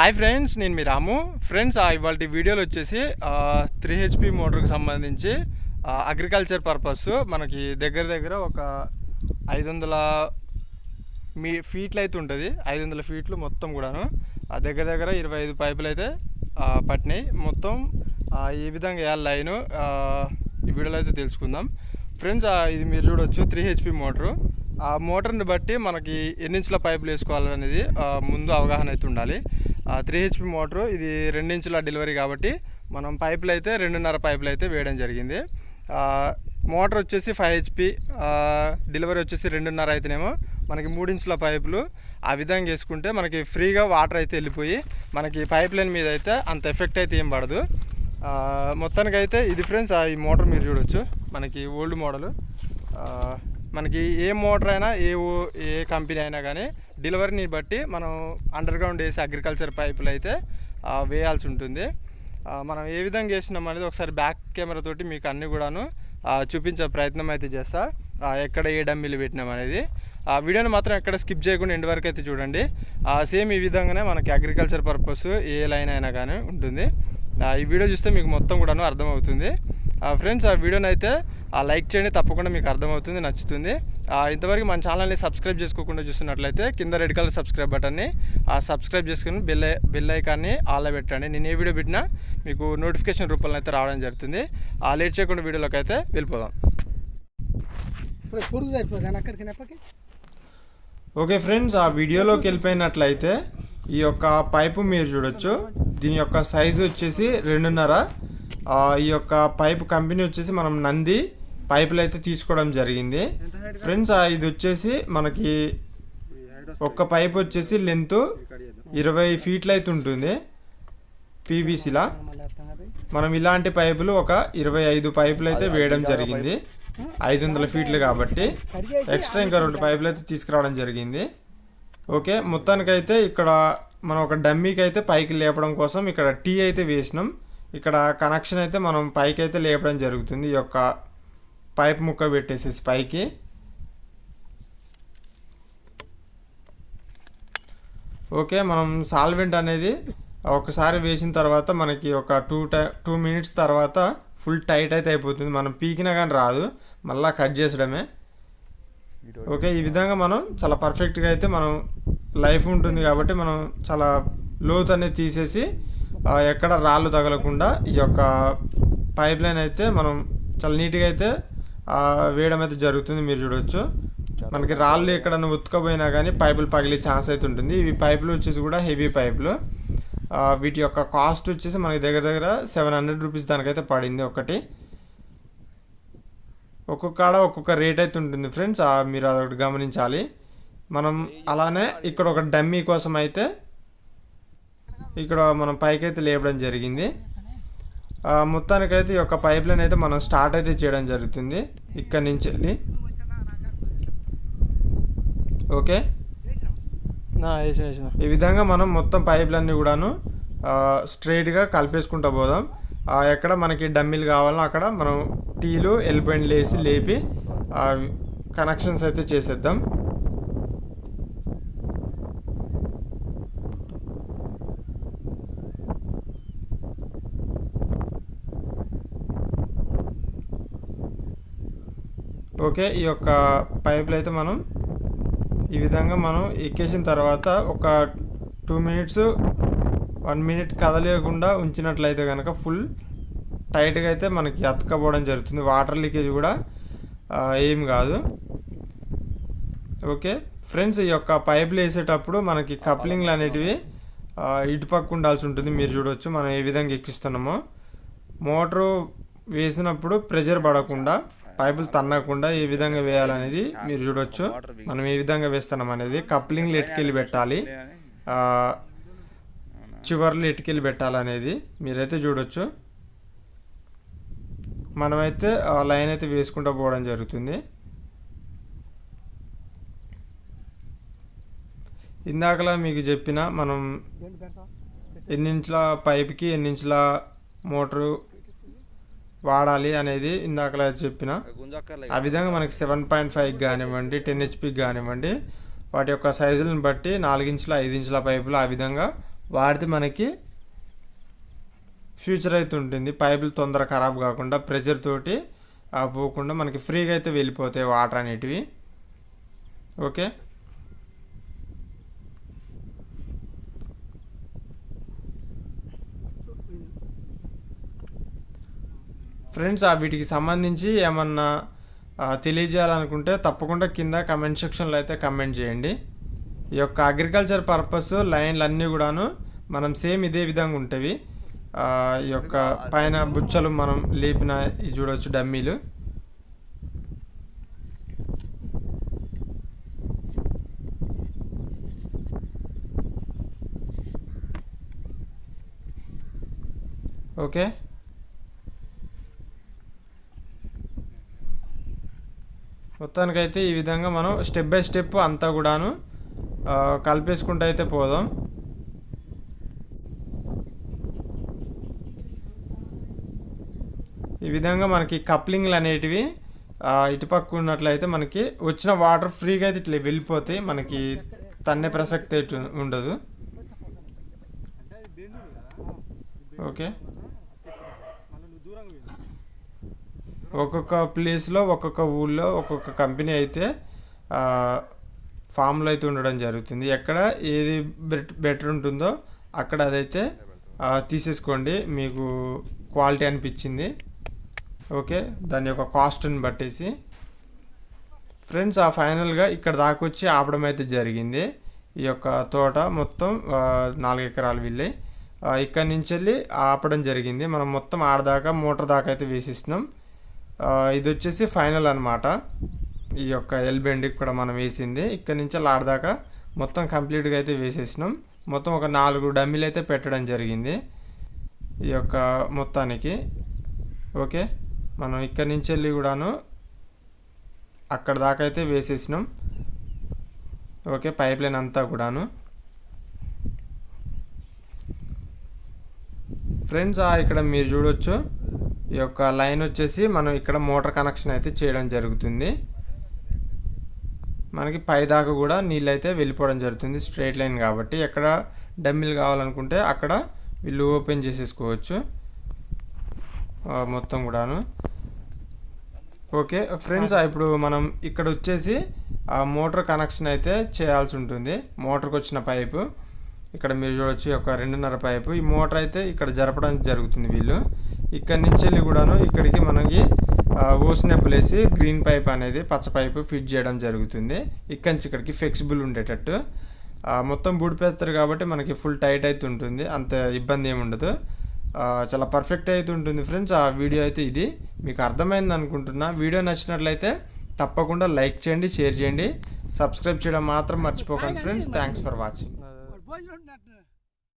Hi friends నేను మీ రాము. Friends ఇవాళ వీడియోలు వచ్చేసి త్రీ హెచ్పి మోటార్కి సంబంధించి అగ్రికల్చర్ పర్పస్ మనకి దగ్గర దగ్గర ఒక ఐదు వందల మీ ఫీట్లు అయితే ఉంటుంది. ఐదు వందల ఫీట్లు మొత్తం కూడాను. ఆ దగ్గర దగ్గర ఇరవై ఐదు పైపులు అయితే పట్టినాయి. మొత్తం ఈ ఏ విధంగా వేయాలి లైను ఈ వీడియోలో అయితే తెలుసుకుందాం. ఫ్రెండ్స్ ఇది మీరు చూడొచ్చు త్రీ హెచ్పి మోటరు. ఆ మోటార్ని బట్టి మనకి ఎన్నించుల పైపులు వేసుకోవాలనేది ముందు అవగాహన అయితే ఉండాలి. త్రీ హెచ్పి మోటరు ఇది రెండు ఇంచుల డెలివరీ కాబట్టి మనం పైపులు అయితే రెండున్నర పైపులు అయితే వేయడం జరిగింది. మోటార్ వచ్చేసి ఫైవ్ హెచ్పి డెలివరీ వచ్చేసి రెండున్నర అయితేనేమో మనకి మూడు ఇంచుల పైపులు. ఆ విధంగా వేసుకుంటే మనకి ఫ్రీగా వాటర్ అయితే వెళ్ళిపోయి మనకి పైప్ లైన్ మీద అయితే అంత ఎఫెక్ట్ అయితే ఏం పడదు. మొత్తానికైతే ఇది ఫ్రెండ్స్ ఈ మోటార్ మీరు చూడొచ్చు. మనకి ఓల్డ్ మోడలు మనకి ఏ మోటార్ అయినా ఏ ఏ కంపెనీ అయినా కానీ డెలివరీని బట్టి మనం అండర్ గ్రౌండ్ వేసే అగ్రికల్చర్ పైపులు అయితే వేయాల్సి ఉంటుంది. మనం ఏ విధంగా వేసినాం అనేది ఒకసారి బ్యాక్ కెమెరా తోటి మీకు అన్ని కూడాను చూపించే ప్రయత్నం అయితే చేస్తా. ఎక్కడ ఏ డమ్మిలు పెట్టినాం అనేది. ఆ వీడియోని మాత్రం ఎక్కడ స్కిప్ చేయకుండా ఎండ్ వరకు అయితే చూడండి. సేమ్ ఈ విధంగానే మనకి అగ్రికల్చర్ పర్పస్ ఏ లైన్ అయినా కానీ ఉంటుంది. ఈ వీడియో చూస్తే మీకు మొత్తం కూడాను అర్థమవుతుంది. ఫ్రెండ్స్ ఆ వీడియోని అయితే ఆ లైక్ చేయండి తప్పకుండా మీకు అర్థమవుతుంది నచ్చుతుంది. ఆ, ఇంతవరకు మన ఛానల్ని సబ్స్క్రైబ్ చేసుకోకుండా చూస్తున్నట్లయితే కింద రెడ్ కలర్ సబ్స్క్రైబ్ బటన్ని ఆ సబ్స్క్రైబ్ చేసుకుని బెల్ బెల్ ఐకాన్ని ఆన్లో పెట్టండి నేను ఏ వీడియో పెట్టినా మీకు నోటిఫికేషన్ రూపంలో అయితే రావడం జరుగుతుంది. ఆ లేట్ చేయకుండా వీడియోలోకి అయితే వెళ్ళిపోదాం. ఓకే ఫ్రెండ్స్ ఆ వీడియోలోకి వెళ్ళిపోయినట్లయితే ఈ యొక్క పైపు మీరు చూడొచ్చు. దీని యొక్క సైజు వచ్చేసి రెండున్నర. ఆ, ఈ యొక్క పైపు కంపెనీ వచ్చేసి మనం నంది పైపులు అయితే తీసుకోవడం జరిగింది. ఫ్రెండ్స్ ఇది వచ్చేసి మనకి ఒక్క పైప్ వచ్చేసి లెంత్ ఇరవై ఫీట్లు అయితే ఉంటుంది పీవీసీలా. మనం ఇలాంటి పైపులు ఒక ఇరవై ఐదు పైపులు అయితే వేయడం జరిగింది. ఐదు వందల ఫీట్లు కాబట్టి ఎక్స్ట్రా ఇంకా రెండు పైపులు అయితే తీసుకురావడం జరిగింది. ఓకే మొత్తానికైతే ఇక్కడ మనం ఒక డమ్మీకి అయితే పైకి లేపడం కోసం ఇక్కడ టీ అయితే వేసినాం. ఇక్కడ కనెక్షన్ అయితే మనం పైకి అయితే లేపడం జరుగుతుంది. ఈ యొక్క పైప్ ముక్క పెట్టేసేసి పైకి. ఓకే మనం సాల్వెంట్ అనేది ఒకసారి వేసిన తర్వాత మనకి ఒక టూ టై టూ మినిట్స్ తర్వాత ఫుల్ టైట్ అయితే అయిపోతుంది. మనం పీకినా కానీ రాదు. మళ్ళీ కట్ చేసడమే ఓకే ఈ విధంగా మనం చాలా పర్ఫెక్ట్గా అయితే మనం లైఫ్ ఉంటుంది కాబట్టి మనం చాలా లోతు అనేది తీసేసి ఎక్కడ రాళ్ళు తగలకుండా ఈ యొక్క పైప్ లైన్ అయితే మనం చాలా నీట్గా అయితే వేయడం అయితే జరుగుతుంది మీరు చూడొచ్చు. మనకి రాళ్ళు ఎక్కడన్నా ఉతుకపోయినా కానీ పైపులు పగిలే ఛాన్స్ అయితే ఉంటుంది. ఇవి పైపులు వచ్చేసి కూడా హెవీ పైపులు. వీటి యొక్క కాస్ట్ వచ్చేసి మనకి దగ్గర దగ్గర సెవెన్ హండ్రెడ్ రూపీస్ దానికైతే పడింది ఒకటి. ఒక్కొక్క కాడ ఒక్కొక్క రేట్ అయితే ఉంటుంది ఫ్రెండ్స్. మీరు అదొకటి గమనించాలి. మనం అలానే ఇక్కడ ఒక డమ్మీ కోసం అయితే ఇక్కడ మనం పైకైతే లేపడం జరిగింది. మొత్తానికైతే ఈ యొక్క పైప్ లైన్ అయితే మనం స్టార్ట్ అయితే చేయడం జరుగుతుంది. ఇక్కడ నుంచి వెళ్ళి. ఓకే? ఈ విధంగా మనం మొత్తం పైపులన్నీ కూడాను స్ట్రైట్గా కలిపేసుకుంటూ పోదాం. ఎక్కడ మనకి డమ్మీలు కావాలనో అక్కడ మనం టీలు ఎల్లిపోయింట్లు వేసి లేపి కనెక్షన్స్ అయితే చేసేద్దాం. ఓకే ఈ యొక్క పైపులు అయితే మనం ఈ విధంగా మనం ఎక్కేసిన తర్వాత ఒక టూ మినిట్స్ వన్ మినిట్ కదలేకుండా ఉంచినట్లయితే కనుక ఫుల్ టైట్గా అయితే మనకి అతకపోవడం జరుగుతుంది. వాటర్ లీకేజ్ కూడా ఏం కాదు. ఓకే ఫ్రెండ్స్ ఈ యొక్క పైపులు వేసేటప్పుడు మనకి కప్లింగ్లు అనేటివి ఇటుపక్క ఉండాల్సి ఉంటుంది. మీరు చూడొచ్చు మనం ఏ విధంగా ఎక్కిస్తున్నామో. మోటారు వేసినప్పుడు ప్రెషర్ పడకుండా పైపులు తన్నకుండా ఏ విధంగా వేయాలనేది మీరు చూడొచ్చు. మనం ఏ విధంగా వేస్తున్నాం అనేది కప్లింగ్లు ఎటుకెళ్ళి పెట్టాలి. చివర్లు ఎటుకెళ్ళి పెట్టాలనేది మీరైతే చూడొచ్చు. మనమైతే ఆ లైన్ అయితే వేసుకుంటూ పోవడం జరుగుతుంది. ఇందాకలా మీకు చెప్పిన మనం ఎన్నించుల పైప్కి ఎన్నించుల మోటరు వాడాలి అనేది ఇందాకలా చెప్పిన. ఆ విధంగా మనకి సెవెన్ పాయింట్ ఫైవ్ కానివ్వండి టెన్ హెచ్పికి కానివ్వండి వాటి యొక్క సైజులను బట్టి నాలుగించుల ఐదు ఇంచుల పైపులు ఆ విధంగా వాడితే మనకి ఫ్యూచర్ అయితే ఉంటుంది. పైపులు తొందర ఖరాబ్ కాకుండా ప్రెషర్ తోటి పోకుండా మనకి ఫ్రీగా అయితే వెళ్ళిపోతాయి వాటర్ అనేటివి. ఓకే? ఫ్రెండ్స్ ఆ వీటికి సంబంధించి ఏమన్నా తెలియజేయాలనుకుంటే తప్పకుండా కింద కమెంట్ సెక్షన్లో అయితే కమెంట్ చేయండి. ఈ యొక్క అగ్రికల్చర్ పర్పస్ లైన్లు అన్నీ కూడాను మనం సేమ్ ఇదే విధంగా ఉంటుంది ఈ యొక్క పైన బుచ్చలు మనం లేపిన చూడవచ్చు డమ్మీలు. ఓకే? మొత్తానికైతే ఈ విధంగా మనం స్టెప్ బై స్టెప్ అంతా కూడాను కలిపేసుకుంటూ అయితే పోదాం. ఈ విధంగా మనకి కప్లింగ్లు అనేటివి ఇటుపక్క ఉన్నట్లయితే మనకి వచ్చిన వాటర్ ఫ్రీగా అయితే ఇట్లా వెళ్ళిపోతాయి మనకి తన్నే ప్రసక్తి అయితే ఉండదు. ఓకే. ఒక్కొక్క ప్లేస్లో ఒక్కొక్క ఊళ్ళో ఒక్కొక్క కంపెనీ అయితే ఫామ్లో అయితే ఉండడం జరుగుతుంది. ఎక్కడ ఏది బెటర్ ఉంటుందో అక్కడ అదైతే తీసేసుకోండి. మీకు క్వాలిటీ అనిపించింది. ఓకే? దాని యొక్క కాస్ట్ని బట్టేసి. ఫ్రెండ్స్ ఆ ఫైనల్గా ఇక్కడ దాకా వచ్చి ఆపడం అయితే జరిగింది. ఈ యొక్క తోట మొత్తం నాలుగు ఎకరాలు వెళ్ళి ఇక్కడ నుంచి వెళ్ళి ఆపడం జరిగింది. మనం మొత్తం ఆడదాకా మోటార్ దాకా అయితే వేసేసినాం. ఇది వచ్చేసి ఫైనల్ అనమాట ఈ యొక్క ఎల్ బెండ్ కూడా మనం వేసింది. ఇక్కడ నుంచి లాడదాకా మొత్తం కంప్లీట్గా అయితే వేసేసినాం. మొత్తం ఒక నాలుగు డమ్మీలు అయితే పెట్టడం జరిగింది. ఈ యొక్క మొత్తానికి. ఓకే? మనం ఇక్కడ నుంచి వెళ్ళి కూడాను అక్కడ దాకా అయితే వేసేసినాం. ఓకే? పైప్ లైన్ అంతా కూడాను. ఫ్రెండ్స్ ఇక్కడ మీరు చూడొచ్చు. ఈ యొక్క లైన్ వచ్చేసి మనం ఇక్కడ మోటార్ కనెక్షన్ అయితే చేయడం జరుగుతుంది. మనకి పై దాకా కూడా నీళ్ళు అయితే వెళ్ళిపోవడం జరుగుతుంది స్ట్రైట్ లైన్ కాబట్టి. ఎక్కడ డమ్మిల్ కావాలనుకుంటే అక్కడ వీళ్ళు ఓపెన్ చేసేసుకోవచ్చు. మొత్తం కూడాను. ఓకే ఫ్రెండ్స్ ఇప్పుడు మనం ఇక్కడ వచ్చేసి ఆ మోటార్ కనెక్షన్ అయితే చేయాల్సి ఉంటుంది. మోటార్కి వచ్చిన పైపు. ఇక్కడ మీరు చూడొచ్చు యొక్క రెండున్నర పైపు. ఈ మోటార్ అయితే ఇక్కడ జరపడానికి జరుగుతుంది వీళ్ళు. ఇక్కడ నుంచి వెళ్ళి కూడాను ఇక్కడికి మనకి ఓసినప్పులు వేసి గ్రీన్ పైప్ అనేది పచ్చ పైపు ఫిట్ చేయడం జరుగుతుంది. ఇక్కడి నుంచి ఇక్కడికి ఫ్లెక్సిబుల్ ఉండేటట్టు. మొత్తం బూడిపేస్తారు కాబట్టి మనకి ఫుల్ టైట్ అయితే ఉంటుంది. అంత ఇబ్బంది ఏమి ఉండదు. చాలా పర్ఫెక్ట్ అయితే ఉంటుంది ఫ్రెండ్స్. ఆ వీడియో అయితే ఇది. మీకు అర్థమైంది అనుకుంటున్నా. వీడియో నచ్చినట్లయితే తప్పకుండా లైక్ చేయండి షేర్ చేయండి. సబ్స్క్రైబ్ చేయడం మాత్రం మర్చిపోకండి friends. Thanks for watching Hayır önlerine.